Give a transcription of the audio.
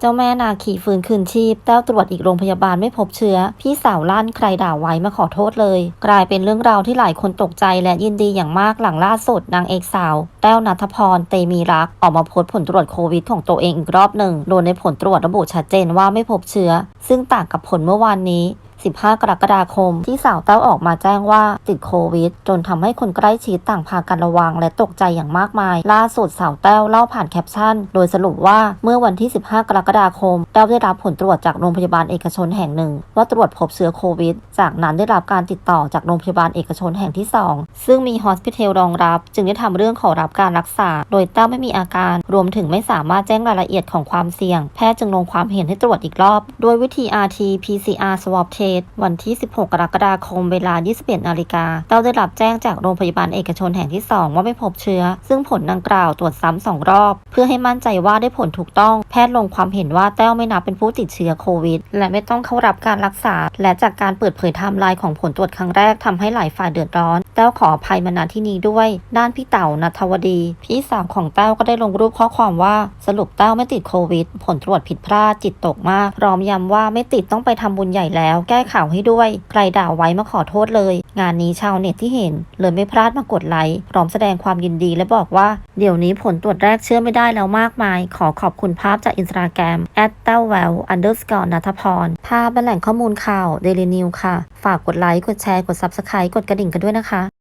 เจ้าแม่นาขี่ฟื้นคืนชีพ แต้วตรวจอีกโรงพยาบาลไม่พบเชื้อ พี่สาวลั่นใครด่าไว้มาขอโทษเลย กลายเป็นเรื่องราวที่หลายคนตกใจและยินดีอย่างมากหลังล่าสุดนางเอกสาว แต้วนัทพร เตมีรัก ออกมาโพสต์ผลตรวจโควิดของตัวเองอีกรอบหนึ่ง โดยในผลตรวจระบุชัดเจนว่าไม่พบเชื้อ ซึ่งต่างกับผลเมื่อวานนี้ 15 กรกฎาคม ที่สาวแต้วออกมาแจ้งว่าติดโควิด จนทำให้คนใกล้ชิดต่างพากันระวังและตกใจอย่างมากมาย ล่าสุดสาวแต้วเล่าผ่านแคปชั่น โดยสรุปว่าเมื่อวันที่ 15 กรกฎาคมแต้วได้รับผลตรวจจากโรงพยาบาลเอกชนแห่งหนึ่ง ว่าตรวจพบเชื้อโควิด จากนั้นได้รับการติดต่อจากโรงพยาบาลเอกชนแห่งที่ 2 ซึ่งมีฮอสพิทอลรองรับ จึงได้ทำเรื่องขอรับการรักษา โดยแต้วไม่มีอาการ รวมถึงไม่สามารถแจ้งรายละเอียดของความเสี่ยง แพทย์จึงลงความเห็นให้ตรวจอีกรอบ ด้วยวิธี RT PCR swab test วันที่ 16 กรกฎาคมเวลา 21 นาฬิกาแต้วได้รับแจ้งจากโรงพยาบาลเอกชนแห่งที่ 2 ว่าไม่พบเชื้อ ซึ่งผลดังกล่าวตรวจซ้ำสองรอบ เพื่อให้มั่นใจว่าได้ผลถูกต้อง แพทย์ลงความเห็นว่าแต้วไม่นับเป็นผู้ติดเชื้อโควิด และไม่ต้องเข้ารับการรักษา และจากการเปิดเผยไทม์ไลน์ของผลตรวจครั้งแรกทำให้หลายฝ่ายเดือดร้อน แต้วขออภัยมาณที่นี้ด้วย ด้านพี่เต๋านัทวดี พี่สาวของแต้วก็ได้ลงรูปข้อความว่า สรุปแต้วไม่ติดโควิด ผลตรวจผิดพลาดจิตตกมากพร้อมย้ำว่าไม่ติดต้องไปทำบุญใหญ่แล้ว แก้ข่าวให้ด้วย ใครด่าไว้มาขอโทษเลย งานนี้ชาวเน็ตที่เห็นเลยไม่พลาดมากดไลค์พร้อมแสดงความยินดีและบอกว่า เดี๋ยวนี้ผลตรวจแรกเชื่อไม่ได้แล้วมากมาย ขอขอบคุณภาพจากอินสตาแกรม at เต้าแวว underscore นัทพร ภาพเป็นแหล่งข้อมูลข่าว Daily News ค่ะ ฝากกดไลค์ กดแชร์ กด Subscribe กดกระดิ่งกันด้วยนะคะ